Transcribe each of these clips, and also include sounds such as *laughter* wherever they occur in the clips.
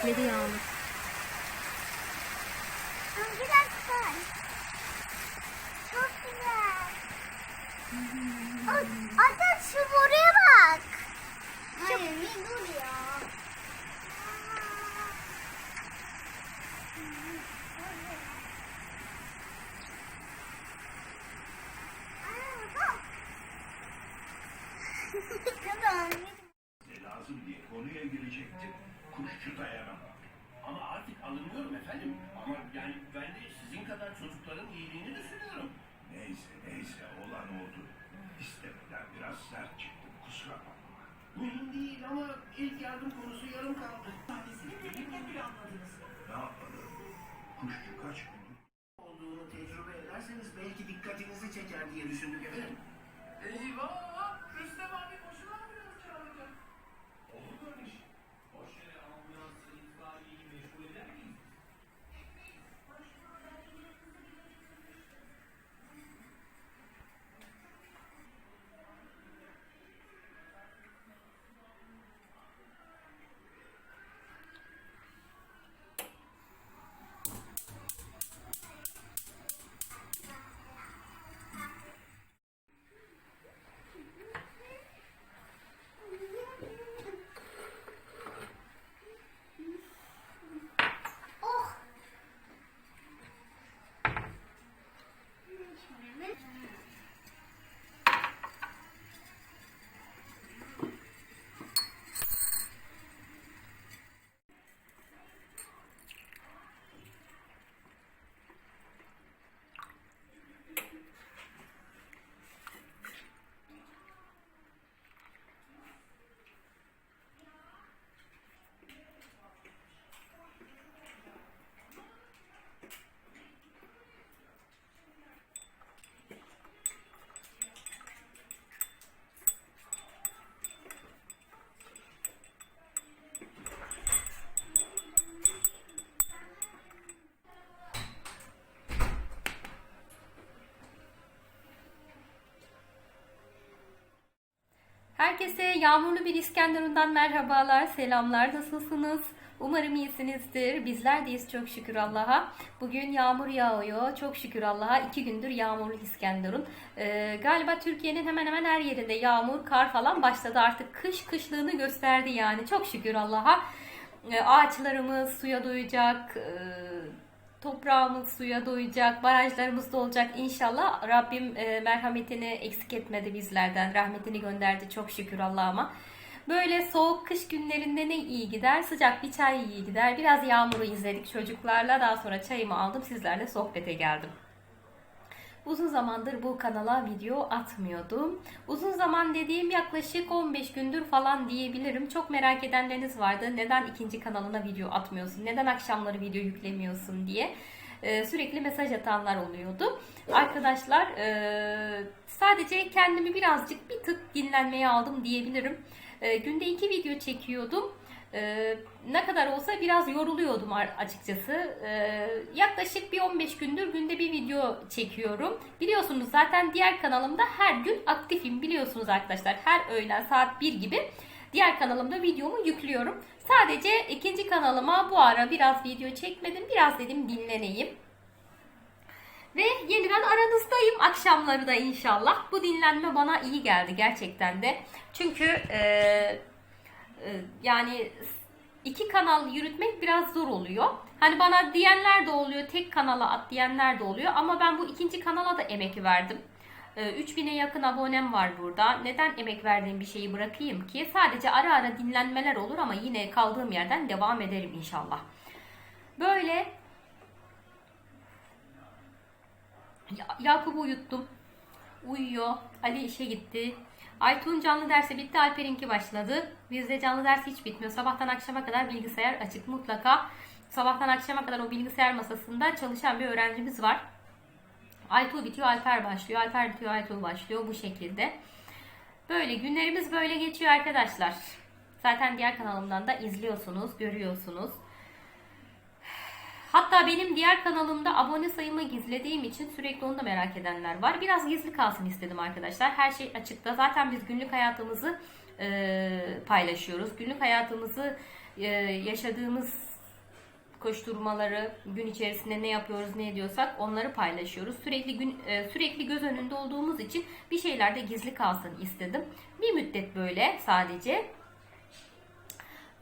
Yağmur. Biraz kar. Çok güzel. Ata şu buraya bak. Hayır bir dur ya. Tamam. *laughs* lazım diye konuya girecektim. Kuşçu dayanamam. Ama artık alınıyorum efendim. Ama yani ben de sizin kadar çocukların iyiliğini düşünüyorum. Neyse neyse olan oldu. İstemeden biraz sert çıktım kusura bakma. Mühim değil ama ilk yardım konusu yarım kaldı. Tanesini benimle planladınız. Ne yapalım? Kuşçu kaç gündür olduğunu tecrübe ederseniz belki dikkatinizi çeker diye düşündük efendim. Eyvah! Herkese yağmurlu bir İskenderun'dan merhabalar, selamlar. Nasılsınız? Umarım iyisinizdir. Bizler deyiz çok şükür Allah'a. Bugün yağmur yağıyor. Çok şükür Allah'a. İki gündür yağmurlu İskenderun. Ee, galiba Türkiye'nin hemen hemen her yerinde yağmur, kar falan başladı. Artık kış kışlığını gösterdi yani. Çok şükür Allah'a. Ee, ağaçlarımız suya doyacak. Ee, toprağımız suya doyacak, barajlarımız dolacak inşallah. Rabbim e, merhametini eksik etmedi bizlerden. Rahmetini gönderdi çok şükür Allah'ıma. Böyle soğuk kış günlerinde ne iyi gider? Sıcak bir çay iyi gider. Biraz yağmuru izledik çocuklarla. Daha sonra çayımı aldım. Sizlerle sohbete geldim. Uzun zamandır bu kanala video atmıyordum. Uzun zaman dediğim yaklaşık 15 gündür falan diyebilirim. Çok merak edenleriniz vardı. Neden ikinci kanalına video atmıyorsun? Neden akşamları video yüklemiyorsun diye. Ee, sürekli mesaj atanlar oluyordu. Arkadaşlar e, sadece kendimi birazcık bir tık dinlenmeye aldım diyebilirim. E, günde iki video çekiyordum. Ee, ne kadar olsa biraz yoruluyordum açıkçası. Ee, yaklaşık bir 15 gündür günde bir video çekiyorum. Biliyorsunuz zaten diğer kanalımda her gün aktifim biliyorsunuz arkadaşlar. Her öğlen saat 1 gibi diğer kanalımda videomu yüklüyorum. Sadece ikinci kanalıma bu ara biraz video çekmedim. Biraz dedim dinleneyim. Ve yeniden aranızdayım akşamları da inşallah. Bu dinlenme bana iyi geldi gerçekten de. Çünkü ee, yani iki kanal yürütmek biraz zor oluyor. Hani bana diyenler de oluyor, tek kanala at diyenler de oluyor ama ben bu ikinci kanala da emek verdim. Ee, 3000'e yakın abonem var burada. Neden emek verdiğim bir şeyi bırakayım ki? Sadece ara ara dinlenmeler olur ama yine kaldığım yerden devam ederim inşallah. Böyle Ya- Yakup'u uyuttum. Uyuyor. Ali işe gitti. Aytuğ'un canlı dersi bitti. Alper'inki başladı. Bizde canlı ders hiç bitmiyor. Sabahtan akşama kadar bilgisayar açık. Mutlaka sabahtan akşama kadar o bilgisayar masasında çalışan bir öğrencimiz var. Aytuğ bitiyor, Alper başlıyor. Alper bitiyor, Aytuğ başlıyor. Bu şekilde. Böyle günlerimiz böyle geçiyor arkadaşlar. Zaten diğer kanalımdan da izliyorsunuz, görüyorsunuz. Hatta benim diğer kanalımda abone sayımı gizlediğim için sürekli onu da merak edenler var. Biraz gizli kalsın istedim arkadaşlar. Her şey açıkta. Zaten biz günlük hayatımızı e, paylaşıyoruz. Günlük hayatımızı e, yaşadığımız koşturmaları, gün içerisinde ne yapıyoruz, ne ediyorsak onları paylaşıyoruz. Sürekli gün e, sürekli göz önünde olduğumuz için bir şeyler de gizli kalsın istedim. Bir müddet böyle sadece.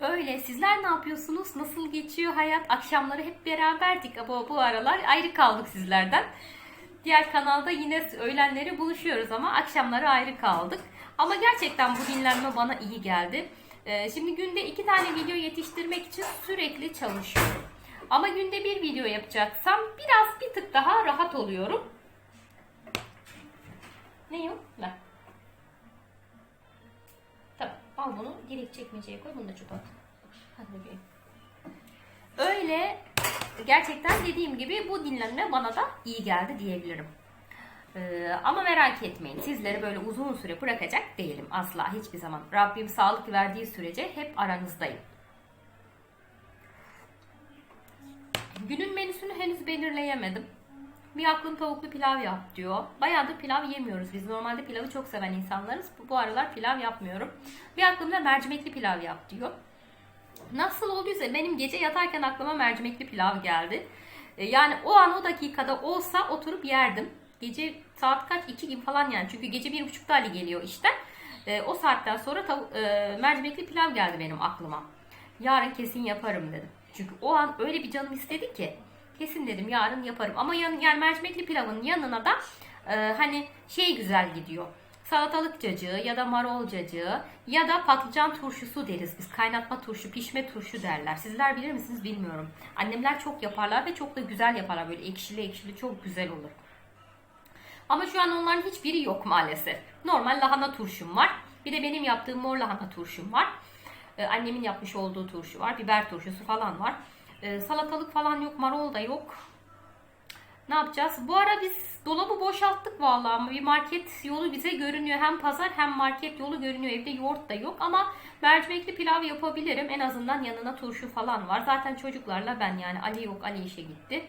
Öyle. Sizler ne yapıyorsunuz? Nasıl geçiyor hayat? Akşamları hep beraberdik ama bu aralar ayrı kaldık sizlerden. Diğer kanalda yine öğlenleri buluşuyoruz ama akşamları ayrı kaldık. Ama gerçekten bu dinlenme bana iyi geldi. Ee, Şimdi günde iki tane video yetiştirmek için sürekli çalışıyorum. Ama günde bir video yapacaksam biraz bir tık daha rahat oluyorum. Ne yok? Ver. Al bunu direkt çekmeceye koy. Bunu da çöpe at. Hadi bakayım. Öyle gerçekten dediğim gibi bu dinlenme bana da iyi geldi diyebilirim. Ee, ama merak etmeyin sizleri böyle uzun süre bırakacak değilim asla hiçbir zaman. Rabbim sağlık verdiği sürece hep aranızdayım. Günün menüsünü henüz belirleyemedim. Bir aklım tavuklu pilav yap diyor. Bayağıdır pilav yemiyoruz. Biz normalde pilavı çok seven insanlarız. Bu, bu aralar pilav yapmıyorum. Bir aklımda mercimekli pilav yap diyor. Nasıl olduysa benim gece yatarken aklıma mercimekli pilav geldi. E, Yani o an o dakikada olsa oturup yerdim. Gece saat kaç? 2 gibi falan yani. Çünkü gece bir buçukta Ali geliyor işten. E, o saatten sonra tav- e, mercimekli pilav geldi benim aklıma. Yarın kesin yaparım dedim. Çünkü o an öyle bir canım istedi ki. Kesin dedim yarın yaparım. Ama yan, yani mercimekli pilavın yanına da e, hani şey güzel gidiyor. Salatalık cacığı ya da marul cacığı ya da patlıcan turşusu deriz biz. Kaynatma turşu, pişme turşu derler. Sizler bilir misiniz bilmiyorum. Annemler çok yaparlar ve çok da güzel yaparlar. Böyle ekşili ekşili çok güzel olur. Ama şu an onların hiçbiri yok maalesef. Normal lahana turşum var. Bir de benim yaptığım mor lahana turşum var. Ee, annemin yapmış olduğu turşu var. Biber turşusu falan var. Ee, salatalık falan yok. Marul da yok. Ne yapacağız? Bu ara biz dolabı boşalttık vallahi bir market yolu bize görünüyor. Hem pazar hem market yolu görünüyor. Evde yoğurt da yok ama mercimekli pilav yapabilirim. En azından yanına turşu falan var. Zaten çocuklarla ben yani Ali yok. Ali işe gitti.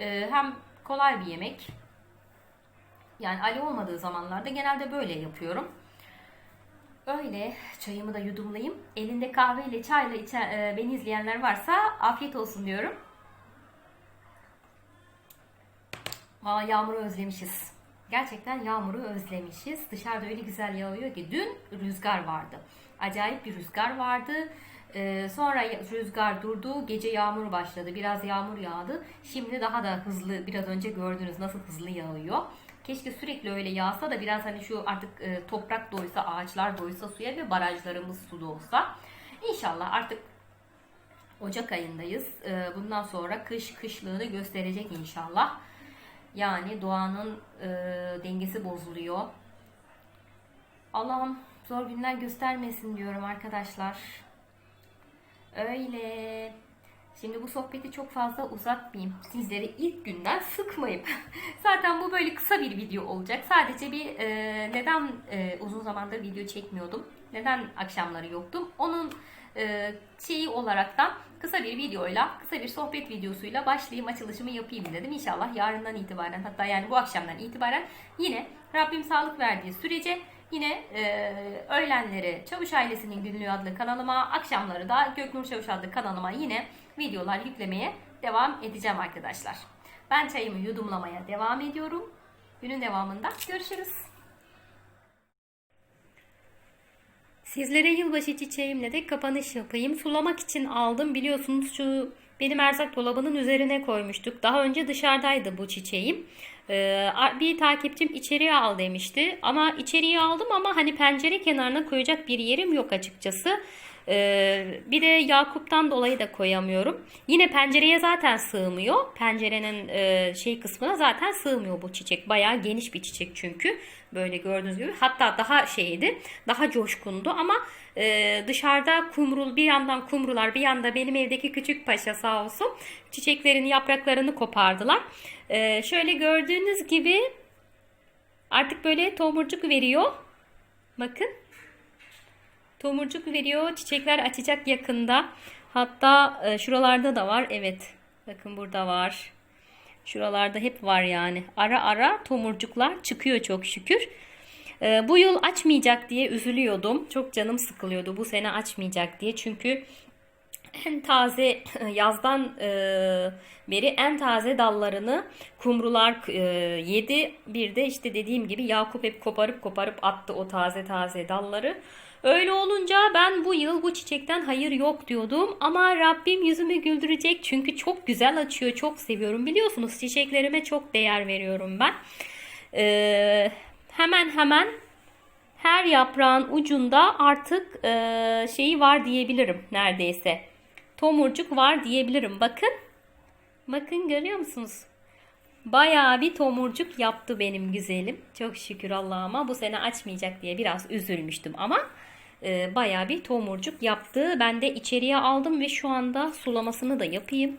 Ee, hem kolay bir yemek. Yani Ali olmadığı zamanlarda genelde böyle yapıyorum. Öyle çayımı da yudumlayayım. Elinde kahveyle çayla içe, e, beni izleyenler varsa afiyet olsun diyorum. Valla yağmuru özlemişiz. Gerçekten yağmuru özlemişiz. Dışarıda öyle güzel yağıyor ki. Dün rüzgar vardı. Acayip bir rüzgar vardı. Ee, sonra rüzgar durdu. Gece yağmur başladı. Biraz yağmur yağdı. Şimdi daha da hızlı. Biraz önce gördünüz nasıl hızlı yağıyor. Keşke sürekli öyle yağsa da biraz hani şu artık e, toprak doysa, ağaçlar doysa suya ve barajlarımız su dolsa. İnşallah artık Ocak ayındayız. Ee, bundan sonra kış kışlığını gösterecek inşallah. Yani doğanın e, dengesi bozuluyor. Allah'ım zor günler göstermesin diyorum arkadaşlar. Öyle. Şimdi bu sohbeti çok fazla uzatmayayım. Sizleri ilk günden sıkmayayım. *laughs* Zaten bu böyle kısa bir video olacak. Sadece bir e, neden e, uzun zamandır video çekmiyordum? Neden akşamları yoktum? Onun e, şeyi olaraktan kısa bir videoyla, kısa bir sohbet videosuyla başlayayım açılışımı yapayım dedim. İnşallah yarından itibaren hatta yani bu akşamdan itibaren yine Rabbim sağlık verdiği sürece yine e, öğlenleri Çavuş Ailesi'nin Günlüğü adlı kanalıma, akşamları da Göknur Çavuş adlı kanalıma yine videolar yüklemeye devam edeceğim arkadaşlar. Ben çayımı yudumlamaya devam ediyorum. Günün devamında görüşürüz. Sizlere yılbaşı çiçeğimle de kapanış yapayım. Sulamak için aldım. Biliyorsunuz şu benim erzak dolabının üzerine koymuştuk. Daha önce dışarıdaydı bu çiçeğim. Ee, bir takipçim içeriye al demişti. Ama içeriye aldım ama hani pencere kenarına koyacak bir yerim yok açıkçası. Ee, bir de Yakup'tan dolayı da koyamıyorum. Yine pencereye zaten sığmıyor. Pencerenin e, şey kısmına zaten sığmıyor bu çiçek. Bayağı geniş bir çiçek çünkü. Böyle gördüğünüz gibi. Hatta daha şeydi. Daha coşkundu ama e, dışarıda kumrul bir yandan kumrular bir yanda benim evdeki küçük paşa sağ olsun çiçeklerin yapraklarını kopardılar. E, şöyle gördüğünüz gibi artık böyle tomurcuk veriyor. Bakın. Tomurcuk veriyor. Çiçekler açacak yakında. Hatta e, şuralarda da var. Evet. Bakın burada var. Şuralarda hep var yani. Ara ara tomurcuklar çıkıyor çok şükür. E, bu yıl açmayacak diye üzülüyordum. Çok canım sıkılıyordu bu sene açmayacak diye. Çünkü en taze *laughs* yazdan e, beri en taze dallarını kumrular e, yedi. Bir de işte dediğim gibi Yakup hep koparıp koparıp attı o taze taze dalları. Öyle olunca ben bu yıl bu çiçekten hayır yok diyordum ama Rabbim yüzümü güldürecek çünkü çok güzel açıyor çok seviyorum biliyorsunuz çiçeklerime çok değer veriyorum ben. E, hemen hemen her yaprağın ucunda artık e, şeyi var diyebilirim neredeyse. Tomurcuk var diyebilirim. Bakın. Bakın görüyor musunuz? Bayağı bir tomurcuk yaptı benim güzelim. Çok şükür Allah'ıma. Bu sene açmayacak diye biraz üzülmüştüm ama e, bayağı bir tomurcuk yaptı. Ben de içeriye aldım ve şu anda sulamasını da yapayım.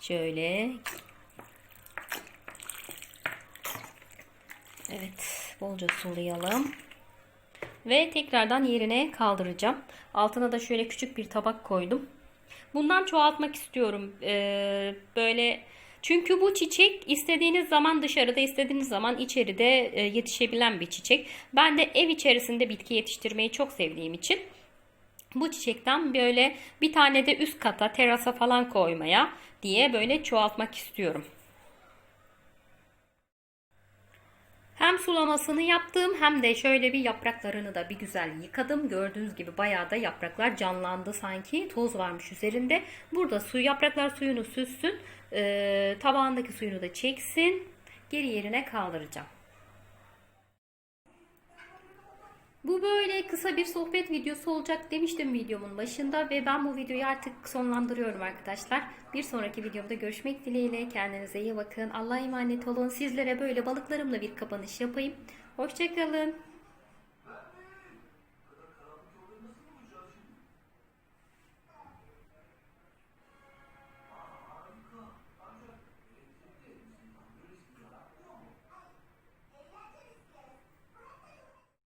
Şöyle. Evet, bolca sulayalım. Ve tekrardan yerine kaldıracağım. Altına da şöyle küçük bir tabak koydum. Bundan çoğaltmak istiyorum. Ee, böyle çünkü bu çiçek istediğiniz zaman dışarıda, istediğiniz zaman içeride e, yetişebilen bir çiçek. Ben de ev içerisinde bitki yetiştirmeyi çok sevdiğim için bu çiçekten böyle bir tane de üst kata, terasa falan koymaya diye böyle çoğaltmak istiyorum. Sulamasını yaptım hem de şöyle bir yapraklarını da bir güzel yıkadım. Gördüğünüz gibi bayağı da yapraklar canlandı sanki. Toz varmış üzerinde. Burada su yapraklar suyunu süssün. Ee, tabağındaki suyunu da çeksin. Geri yerine kaldıracağım. Bu böyle kısa bir sohbet videosu olacak demiştim videomun başında ve ben bu videoyu artık sonlandırıyorum arkadaşlar. Bir sonraki videomda görüşmek dileğiyle kendinize iyi bakın. Allah'a emanet olun. Sizlere böyle balıklarımla bir kapanış yapayım. Hoşçakalın.